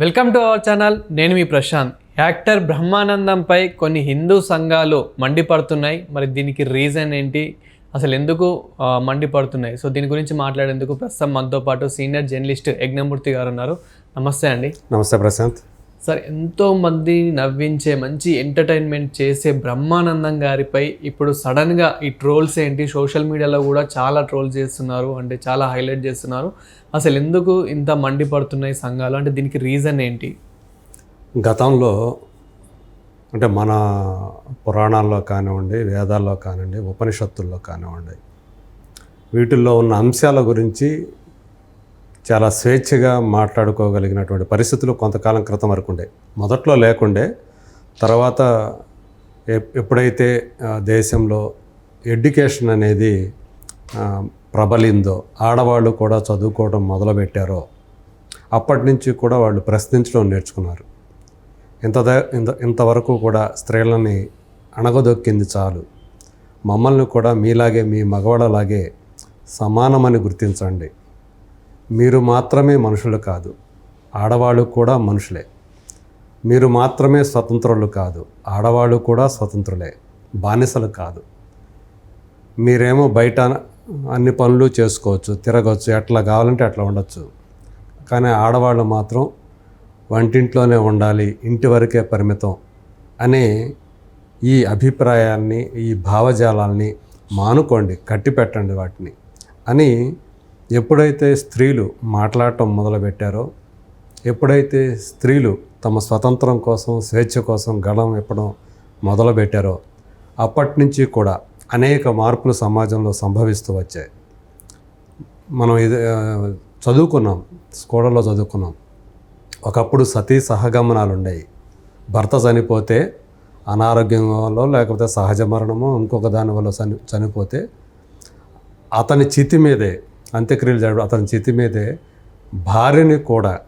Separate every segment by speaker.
Speaker 1: Welcome to our channel. నేను మీ Prashanth. Actor బ్రహ్మానందంపై కొన్ని హిందూ సంఘాలు మండిపడుతున్నాయి. మరి దీనికి రీజన్ ఏంటి? అసలు ఎందుకు మండిపడుతున్నాయి? సో దీని గురించి మాట్లాడేందుకు ప్రస్తుతం మనతో పాటు సీనియర్ జర్నలిస్ట్ యజ్ఞమూర్తి గారు ఉన్నారు. నమస్తే అండి.
Speaker 2: నమస్తే ప్రశాంత్.
Speaker 1: సార్ ఎంతోమంది నవ్వించే మంచి ఎంటర్టైన్మెంట్ చేసే బ్రహ్మానందం గారిపై ఇప్పుడు సడన్గా ఈ ట్రోల్స్ ఏంటి? సోషల్ మీడియాలో కూడా చాలా ట్రోల్ చేస్తున్నారు. అంటే చాలా హైలైట్ చేస్తున్నారు. అసలు ఎందుకు ఇంత మండిపడుతున్నాయి సంఘాలు? అంటే దీనికి రీజన్ ఏంటి?
Speaker 2: గతంలో అంటే మన పురాణాల్లో కానివ్వండి వేదాల్లో కానివ్వండి ఉపనిషత్తుల్లో కానివ్వండి వీటిల్లో ఉన్న అంశాల గురించి చాలా స్వేచ్ఛగా మాట్లాడుకోగలిగినటువంటి పరిస్థితులు కొంతకాలం క్రితం వరకు ఉండే. మొదట్లో లేకుండే తర్వాత ఎప్- ఎప్పుడైతే దేశంలో ఎడ్యుకేషన్ అనేది ప్రబలిందో ఆడవాళ్ళు కూడా చదువుకోవడం మొదలుపెట్టారో అప్పటి నుంచి కూడా వాళ్ళు ప్రశ్నించడం నేర్చుకున్నారు. ఇంత ద- ఇంత ఇంతవరకు కూడా స్త్రీలని అణగదొక్కింది చాలు. మమ్మల్ని కూడా మీలాగే మీ మగవాళ్ళలాగే సమానమని గుర్తించండి. మీరు మాత్రమే మనుషులు కాదు. ఆడవాళ్ళు కూడా మనుషులే. మీరు మాత్రమే స్వతంత్రులు కాదు. ఆడవాళ్ళు కూడా స్వతంత్రులే. బానిసలు కాదు. మీరేమో బయట అన్ని పనులు చేసుకోవచ్చు తిరగవచ్చు ఎట్లా కావాలంటే అట్లా ఉండొచ్చు. కానీ ఆడవాళ్ళు మాత్రం వంటింట్లోనే ఉండాలి ఇంటి వరకే పరిమితం అనే ఈ అభిప్రాయాల్ని ఈ భావజాలాల్ని మానుకోండి కట్టిపెట్టండి వాటిని అని ఎప్పుడైతే స్త్రీలు మాట్లాడటం మొదలుపెట్టారో ఎప్పుడైతే స్త్రీలు తమ స్వతంత్రం కోసం స్వేచ్ఛ కోసం గళం ఇప్పడం మొదలుపెట్టారో అప్పటి నుంచి కూడా అనేక మార్పులు సమాజంలో సంభవిస్తూ వచ్చాయి. మనం ఇది చదువుకున్నాం స్కూళ్ళలో చదువుకున్నాం. ఒకప్పుడు సతీ సహగమనాలు ఉండేవి. భర్త చనిపోతే అనారోగ్యం వల్ల లేకపోతే సహజ మరణమో ఇంకొక దాని వల్ల చని చనిపోతే అతని చితి మీదే అంత్యక్రియలు జరగడం అతని చితి మీదే భార్యని కూడా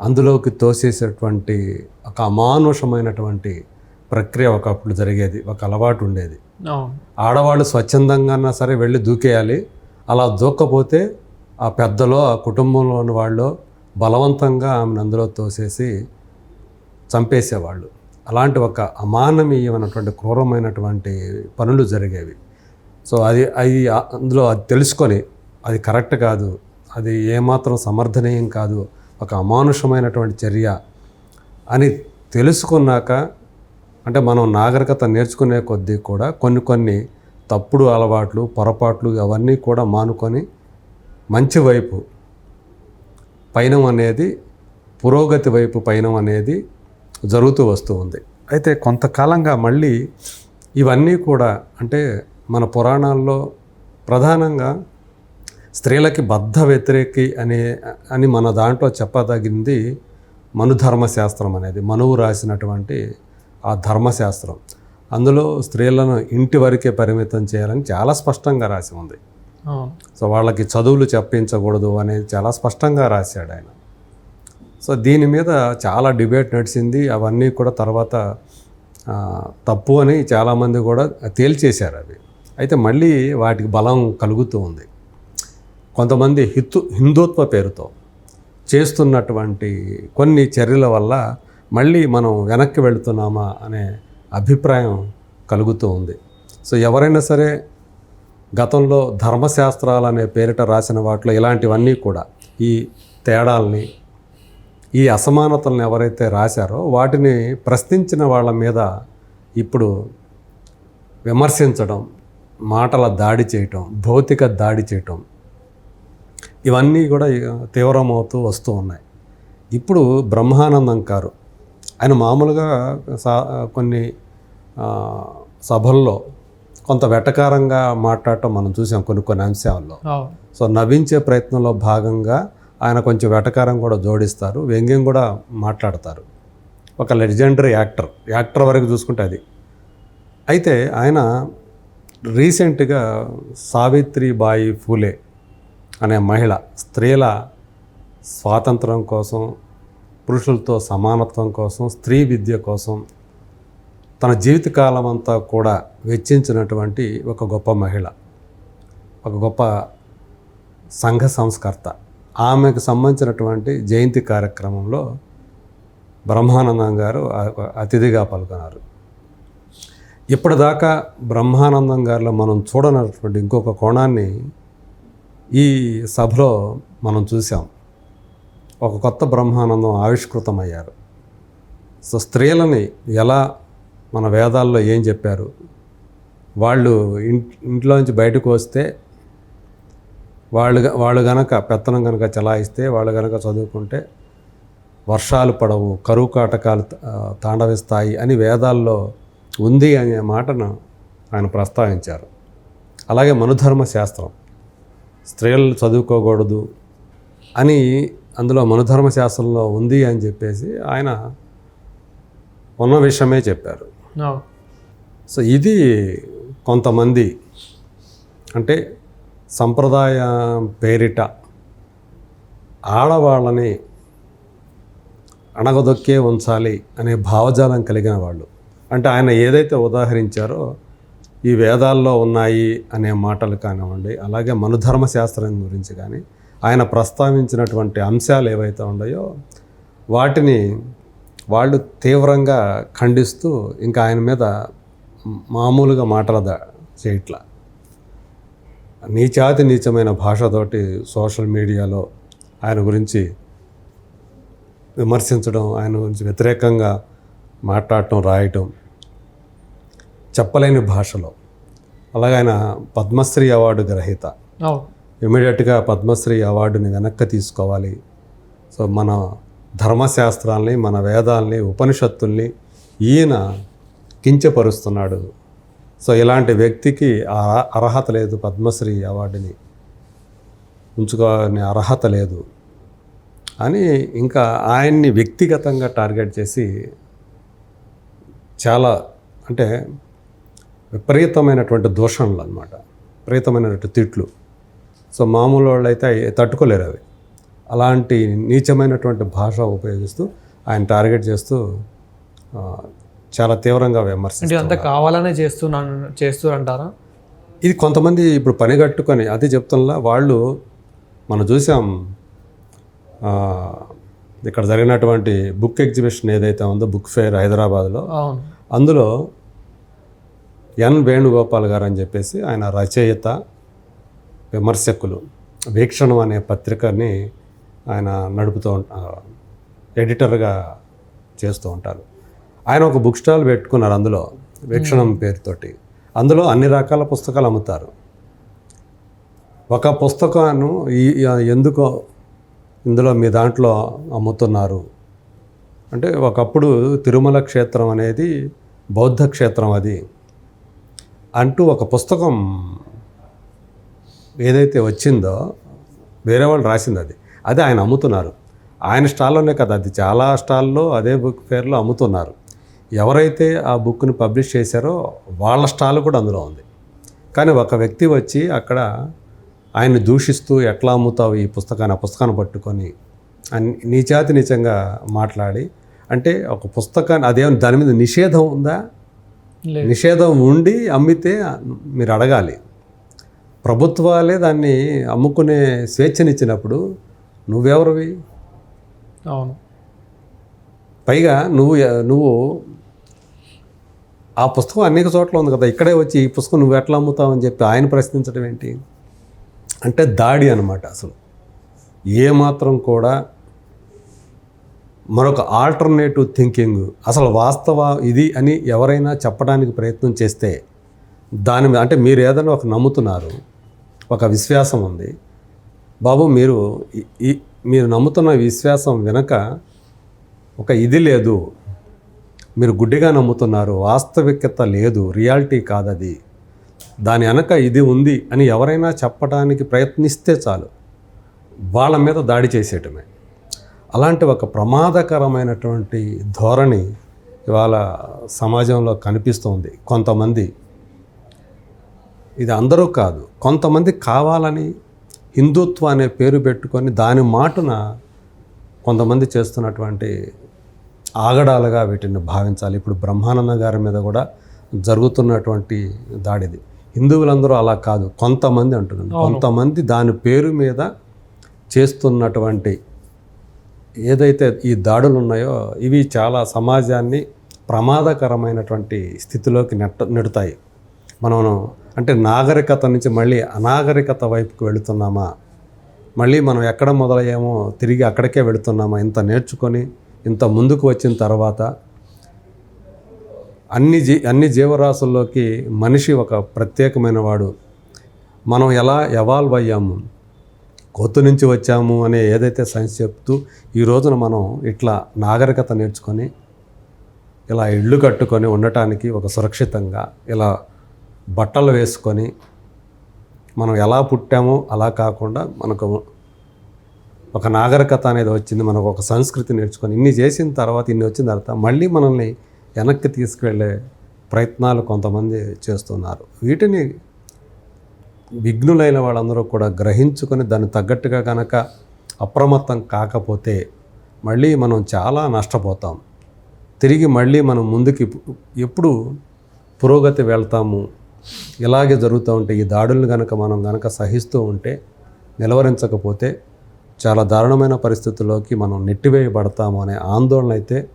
Speaker 2: అందులోకి తోసేసేటువంటి ఒక అమానుషమైనటువంటి ప్రక్రియ ఒకప్పుడు జరిగేది ఒక అలవాటు ఉండేది. ఆడవాళ్ళు స్వచ్ఛందంగా సరే వెళ్ళి దూకేయాలి. అలా దూక్కపోతే ఆ పెద్దలో ఆ కుటుంబంలోని వాళ్ళు బలవంతంగా ఆమెను అందులో తోసేసి చంపేసేవాళ్ళు. అలాంటి ఒక అమానవీయమైనటువంటి క్రూరమైనటువంటి పనులు జరిగేవి. సో అది అది ఆ- అందులో అది తెలుసుకొని అది కరెక్ట్ కాదు. అది ఏమాత్రం సమర్థనీయం కాదు. ఒక అమానుషమైనటువంటి చర్య అని తెలుసుకున్నాక అంటే మనం నాగరికత నేర్చుకునే కొద్దీ కూడా కొన్ని కొన్ని తప్పుడు అలవాట్లు పొరపాట్లు అవన్నీ కూడా మానుకొని మంచి వైపు పయనం అనేది పురోగతి వైపు పయనం అనేది జరుగుతూ వస్తూ ఉంది. అయితే కొంతకాలంగా మళ్ళీ ఇవన్నీ కూడా అంటే మన పురాణాల్లో ప్రధానంగా స్త్రీలకి బద్ధ వ్యతిరేకి అనే అని మన దాంట్లో చెప్పదగింది మనుధర్మశాస్త్రం అనేది. మనువు రాసినటువంటి ఆ ధర్మశాస్త్రం. అందులో స్త్రీలను ఇంటి వరకే పరిమితం చేయాలని చాలా స్పష్టంగా రాసి ఉంది. సో వాళ్ళకి చదువులు చెప్పించకూడదు అనేది చాలా స్పష్టంగా రాశాడు ఆయన. సో దీని మీద చాలా డిబేట్ నడిచింది. అవన్నీ కూడా తర్వాత తప్పు అని చాలామంది కూడా తేల్చేశారు అవి. అయితే మళ్ళీ వాటికి బలం కలుగుతూ ఉంది. కొంతమంది హిత్తు హిందుత్వ పేరుతో చేస్తున్నటువంటి కొన్ని చర్యల వల్ల మళ్ళీ మనం వెనక్కి వెళుతున్నామా అనే అభిప్రాయం కలుగుతూ ఉంది. సో ఎవరైనా సరే గతంలో ధర్మశాస్త్రాలు అనే పేరిట రాసిన వాటిలో ఇలాంటివన్నీ కూడా ఈ తేడాల్ని ఈ అసమానతలను ఎవరైతే రాశారో వాటిని ప్రశ్నించిన వాళ్ళ మీద ఇప్పుడు విమర్శించడం మాటల దాడి చేయటం భౌతిక దాడి చేయటం ఇవన్నీ కూడా తీవ్రమవుతూ వస్తూ ఉన్నాయి. ఇప్పుడు బ్రహ్మానందం గారు ఆయన మామూలుగా సా కొన్ని సభల్లో కొంత వెటకారంగా మాట్లాడటం మనం చూసాం కొన్ని కొన్ని అంశాల్లో. సో నవ్వించే ప్రయత్నంలో భాగంగా ఆయన కొంచెం వెటకారం కూడా జోడిస్తారు వ్యంగ్యం కూడా మాట్లాడతారు. ఒక లెజెండరీ యాక్టర్ యాక్టర్ వరకు చూసుకుంటే అది. అయితే ఆయన రీసెంట్గా సావిత్రిబాయి ఫూలే అనే మహిళ స్త్రీల స్వాతంత్రం కోసం పురుషులతో సమానత్వం కోసం స్త్రీ విద్య కోసం తన జీవితకాలం అంతా కూడా వెచ్చించినటువంటి ఒక గొప్ప మహిళ ఒక గొప్ప సంఘ సంస్కర్త. ఆమెకు సంబంధించినటువంటి జయంతి కార్యక్రమంలో బ్రహ్మానందం గారు అతిథిగా పాల్గొన్నారు. ఇప్పటిదాకా బ్రహ్మానందం గారిలో మనం చూడనటువంటి ఇంకొక కోణాన్ని ఈ సభలో మనం చూసాం ఒక కొత్త బ్రహ్మానందం ఆవిష్కృతమయ్యారు. సో స్త్రీలని ఎలా మన వేదాల్లో ఏం చెప్పారు? వాళ్ళు ఇంట్లో నుంచి బయటకు వస్తే వాళ్ళు వాళ్ళు గనక పెత్తనం కనుక చలాయిస్తే వాళ్ళు గనక చదువుకుంటే వర్షాలు పడవు కరువు కాటకాలు తాండవిస్తాయి అని వేదాల్లో ఉంది అనే మాటను ఆయన ప్రస్తావించారు. అలాగే మనుధర్మ శాస్త్రం. స్త్రీలు చదువుకోకూడదు అని అందులో మనుధర్మ శాస్త్రంలో ఉంది అని చెప్పేసి ఆయన ఉన్న విషయమే చెప్పారు. సో ఇది కొంతమంది అంటే సంప్రదాయ పేరిట ఆడవాళ్ళని అణగదొక్కే ఉంచాలి అనే భావజాలం కలిగిన వాళ్ళు. అంటే ఆయన ఏదైతే ఉదాహరించారో ఈ వేదాల్లో ఉన్నాయి అనే మాటలు కానివ్వండి అలాగే మనుధర్మ శాస్త్రం గురించి కానీ ఆయన ప్రస్తావించినటువంటి అంశాలు ఏవైతే ఉన్నాయో వాటిని వాళ్ళు తీవ్రంగా ఖండిస్తూ ఇంకా ఆయన మీద మామూలుగా మాటలదా చేయట్లా. నీచాతి నీచమైన భాషతోటి సోషల్ మీడియాలో ఆయన గురించి విమర్శించడం ఆయన గురించి వ్యతిరేకంగా మాట్లాడటం రాయటం చెప్పలేని భాషలో. అలాగే ఆయన పద్మశ్రీ అవార్డు గ్రహీత. ఇమీడియట్గా పద్మశ్రీ అవార్డుని వెనక్కి తీసుకోవాలి. సో మన ధర్మశాస్త్రాల్ని మన వేదాల్ని ఉపనిషత్తుల్ని ఈయన కించపరుస్తున్నాడు. సో ఇలాంటి వ్యక్తికి ఆ అర్హత లేదు పద్మశ్రీ అవార్డుని. ఉంచుకోని అర్హత లేదు. అని ఇంకా ఆయన్ని వ్యక్తిగతంగా టార్గెట్ చేసి చాలా అంటే విపరీతమైనటువంటి దూషణలు అనమాట విపరీతమైనటువంటి తిట్లు. సో మామూలు వాళ్ళు అయితే తట్టుకోలేరు అవి. అలాంటి నీచమైనటువంటి భాష ఉపయోగిస్తూ ఆయన టార్గెట్ చేస్తూ చాలా తీవ్రంగా విమర్శిస్తారు
Speaker 1: అంతా కావాలనే చేస్తున్నాను చేస్తూ అంటారా
Speaker 2: ఇది కొంతమంది ఇప్పుడు పని కట్టుకొని అదే చెప్తున్నా వాళ్ళు మనం చూసాం ఇక్కడ జరిగినటువంటి బుక్ ఎగ్జిబిషన్ ఏదైతే ఉందో బుక్ ఫేర్ హైదరాబాద్లో అందులో ఎన్ వేణుగోపాల్ గారు అని చెప్పేసి ఆయన రచయిత విమర్శకులు వీక్షణం అనే పత్రికని ఆయన నడుపుతూ ఉంటా ఎడిటర్గా చేస్తూ ఉంటారు. ఆయన ఒక బుక్ స్టాల్ పెట్టుకున్నారు అందులో వీక్షణం పేరుతోటి. అందులో అన్ని రకాల పుస్తకాలు అమ్ముతారు. ఒక పుస్తకాన్ని ఎందుకో ఇందులో మీ దాంట్లో అమ్ముతున్నారు? అంటే ఒకప్పుడు తిరుమల క్షేత్రం అనేది బౌద్ధ క్షేత్రం అది. అంటూ ఒక పుస్తకం ఏదైతే వచ్చిందో వేరే వాళ్ళు రాసింది అది. అది ఆయన అమ్ముతున్నారు. ఆయన స్టాల్లోనే కదా అది. చాలా స్టాల్లో అదే బుక్ ఫేర్లో అమ్ముతున్నారు. ఎవరైతే ఆ బుక్ని పబ్లిష్ చేశారో వాళ్ళ స్టాల్ కూడా అందులో ఉంది. కానీ ఒక వ్యక్తి వచ్చి అక్కడ ఆయన్ని దూషిస్తూ ఎట్లా అమ్ముతావు ఈ పుస్తకాన్ని ఆ పుస్తకాన్ని పట్టుకొని అని నీచాతి నీచంగా మాట్లాడి అంటే ఒక పుస్తకాన్ని అదేమో దాని మీద నిషేధం ఉందా? నిషేధం ఉండి అమ్మితే మీరు అడగాలి. ప్రభుత్వాలే దాన్ని అమ్ముకునే స్వేచ్ఛనిచ్చినప్పుడు నువ్వెవరివి?
Speaker 1: అవును.
Speaker 2: పైగా నువ్వు నువ్వు ఆ పుస్తకం అనేక చోట్ల ఉంది కదా ఇక్కడే వచ్చి ఈ పుస్తకం నువ్వు ఎట్లా అమ్ముతావు అని చెప్పి ఆయన ప్రశ్నించడం ఏంటి? అంటే దాడి అనమాట అసలు. ఏమాత్రం కూడా మరొక ఆల్టర్నేటివ్ థింకింగ్. అసలు వాస్తవ ఇది అని ఎవరైనా చెప్పడానికి ప్రయత్నం చేస్తే దాని మీద అంటే మీరు ఏదైనా ఒక నమ్ముతున్నారు ఒక విశ్వాసం ఉంది. బాబు మీరు ఈ- మీరు నమ్ముతున్న విశ్వాసం వెనక ఒక ఇది లేదు. మీరు గుడ్డిగా నమ్ముతున్నారు వాస్తవికత లేదు రియాలిటీ కాదది. దాని వెనక ఇది ఉంది అని ఎవరైనా చెప్పడానికి ప్రయత్నిస్తే చాలు. వాళ్ళ మీద దాడి చేసేయటమే. అలాంటి ఒక ప్రమాదకరమైనటువంటి ధోరణి ఇవాళ సమాజంలో కనిపిస్తుంది. కొంతమంది ఇది అందరూ కాదు కొంతమంది కావాలని హిందుత్వ అనే పేరు పెట్టుకొని దాని మాటున కొంతమంది చేస్తున్నటువంటి ఆగడాలుగా వీటిని భావించాలి. ఇప్పుడు బ్రహ్మానంద గారి మీద కూడా జరుగుతున్నటువంటి దాడిది. హిందువులందరూ అలా కాదు కొంతమంది అంటున్నాను. కొంతమంది దాని పేరు మీద చేస్తున్నటువంటి ఏదైతే ఈ దాడులు ఉన్నాయో ఇవి చాలా సమాజాన్ని ప్రమాదకరమైనటువంటి స్థితిలోకి నెట్ట నెడతాయి. మనం అంటే నాగరికత నుంచి మళ్ళీ అనాగరికత వైపుకు వెళుతున్నామా? మళ్ళీ మనం ఎక్కడ మొదలయ్యామో తిరిగి అక్కడికే వెళుతున్నామా? ఇంత నేర్చుకొని ఇంత ముందుకు వచ్చిన తర్వాత అన్ని జీ అన్ని జీవరాశుల్లోకి మనిషి ఒక ప్రత్యేకమైన వాడు. మనం ఎలా ఎవాల్వ్ అయ్యాము? కొత్త నుంచి వచ్చాము అనే ఏదైతే సైన్స్ చెప్తూ ఈ రోజున మనం ఇట్లా నాగరికత నేర్చుకొని ఇలా ఇళ్ళు కట్టుకొని ఉండటానికి ఒక సురక్షితంగా ఇలా బట్టలు వేసుకొని మనం ఎలా పుట్టామో అలా కాకుండా మనకు ఒక నాగరికత అనేది వచ్చింది. మనకు ఒక సంస్కృతి నేర్చుకొని ఇన్ని చేసిన తర్వాత ఇన్ని వచ్చిన తర్వాత మళ్ళీ మనల్ని వెనక్కి తీసుకువెళ్ళే ప్రయత్నాలు కొంతమంది చేస్తున్నారు. వీటిని విఘ్నులైన వాళ్ళందరూ కూడా గ్రహించుకొని దాన్ని తగ్గట్టుగా కనుక అప్రమత్తం కాకపోతే మళ్ళీ మనం చాలా నష్టపోతాం. తిరిగి మళ్ళీ మనం ముందుకి ఎప్పుడు పురోగతి వెళ్తాము. ఇలాగే జరుగుతూ ఉంటే ఈ దాడులను కనుక మనం కనుక సహిస్తూ ఉంటే నిలవరించకపోతే చాలా దారుణమైన పరిస్థితుల్లోకి మనం నెట్టివేయబడతాము అనే ఆందోళన అయితే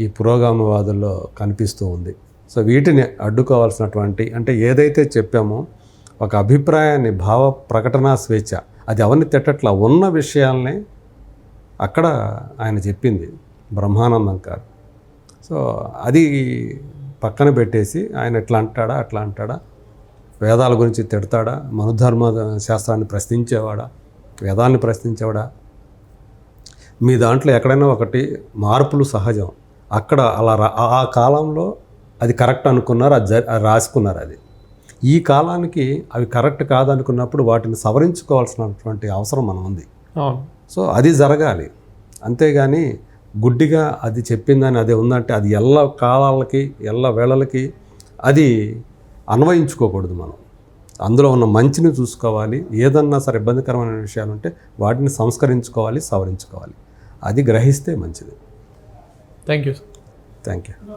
Speaker 2: ఈ పురోగామివాదుల్లో కనిపిస్తూ ఉంది. సో వీటిని అడ్డుకోవాల్సినటువంటి అంటే ఏదైతే చెప్పామో ఒక అభిప్రాయాన్ని భావ ప్రకటన స్వేచ్ఛ. అది ఎవరిని తిట్టట్లా ఉన్న విషయాల్ని అక్కడ ఆయన చెప్పింది బ్రహ్మానందం గారు. సో అది పక్కన పెట్టేసి ఆయన ఎట్లా అంటాడా అట్లా అంటాడా? వేదాల గురించి తిడతాడా? మనుధర్మ శాస్త్రాన్ని ప్రశ్నించేవాడా? వేదాన్ని ప్రశ్నించేవాడా? మీ దాంట్లో ఎక్కడైనా ఒకటి మార్పులు సహజం. అక్కడ అలా రా- ఆ- కాలంలో అది కరెక్ట్ అనుకున్నారు అది రాసుకున్నారు అది. ఈ కాలానికి అవి కరెక్ట్ కాదనుకున్నప్పుడు వాటిని సవరించుకోవాల్సినటువంటి అవసరం మనం ఉంది. సో అది జరగాలి. అంతేగాని గుడ్డిగా అది చెప్పిందని అదే ఉందంటే అది ఎల్ల కాలాలకి ఎల్ల వేళలకి అది అన్వయించుకోకూడదు మనం. అందులో ఉన్న మంచిని చూసుకోవాలి. ఏదన్నా సరే ఇబ్బందికరమైన విషయాలు ఉంటే వాటిని సంస్కరించుకోవాలి సవరించుకోవాలి. అది గ్రహిస్తే మంచిది.
Speaker 1: Thank you
Speaker 2: thank you